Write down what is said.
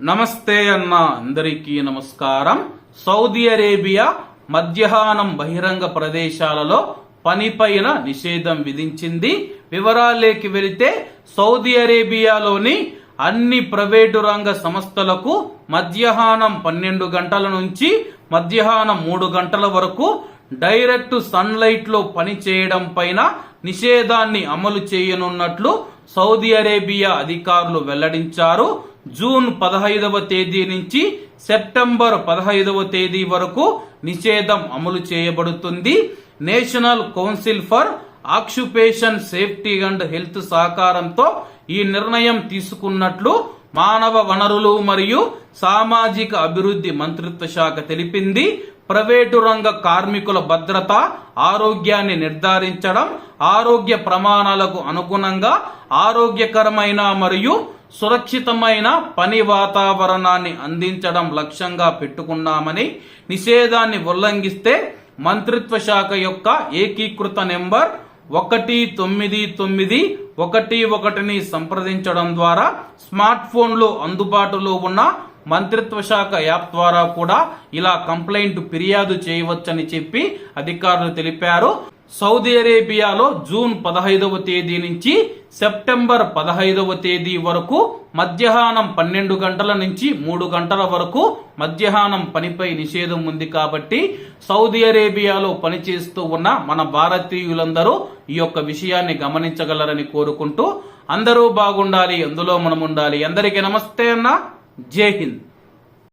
నమస్తే అన్న అందరికీ నమస్కారం. సౌదీ అరేబియా మధ్యాహ్నం బహిరంగ ప్రదేశాలలో పనిపైన నిషేధం విధించింది. వివరాలేకి వెళితే సౌదీ అరేబియాలోని అన్ని ప్రైవేటు రంగ సంస్థలకు మధ్యాహ్నం పన్నెండు గంటల నుంచి మధ్యాహ్నం మూడు గంటల వరకు డైరెక్ట్ సన్లైట్లో పని చేయడం పైన నిషేధాన్ని అమలు చేయనున్నట్లు సౌదీ అరేబియా అధికారులు వెల్లడించారు. జూన్ పదహైదవ తేదీ నుంచి సెప్టెంబర్ పదహైదవ తేదీ వరకు నిషేధం అమలు చేయబడుతుంది. National Council for Occupation Safety and Health సహకారంతో ఈ నిర్ణయం తీసుకున్నట్లు మానవ వనరులు మరియు సామాజిక అభివృద్ధి మంత్రిత్వ శాఖ తెలిపింది. ప్రైవేటు రంగ కార్మికుల భద్రత ఆరోగ్యాన్ని నిర్ధారించడం ఆరోగ్య ప్రమాణాలకు అనుగుణంగా ఆరోగ్యకరమైన మరియు సురక్షితమైన పని వాతావరణాన్ని అందించడం లక్ష్యంగా పెట్టుకున్నామని నిషేధాన్ని ఉల్లంఘిస్తే మంత్రిత్వ శాఖ యొక్క ఏకీకృత నెంబర్ ఒకటి తొమ్మిది తొమ్మిది ఒకటి ఒకటిని సంప్రదించడం ద్వారా స్మార్ట్ ఫోన్లో అందుబాటులో ఉన్న మంత్రిత్వ శాఖ యాప్ ద్వారా కూడా ఇలా కంప్లైంట్ ఫిర్యాదు చేయవచ్చని చెప్పి అధికారులు తెలిపారు. సౌదీ అరేబియాలో జూన్ పదహైదవ తేదీ నుంచి సెప్టెంబర్ పదహైదవ తేదీ వరకు మధ్యాహ్నం పన్నెండు గంటల నుంచి మూడు గంటల వరకు మధ్యాహ్నం పనిపై నిషేధం ఉంది కాబట్టి సౌదీ అరేబియాలో పనిచేస్తూ ఉన్న మన భారతీయులందరూ ఈ యొక్క విషయాన్ని గమనించగలరని కోరుకుంటూ అందరూ బాగుండాలి అందులో మనం ఉండాలి అందరికీ నమస్తే అన్న. జై హింద్.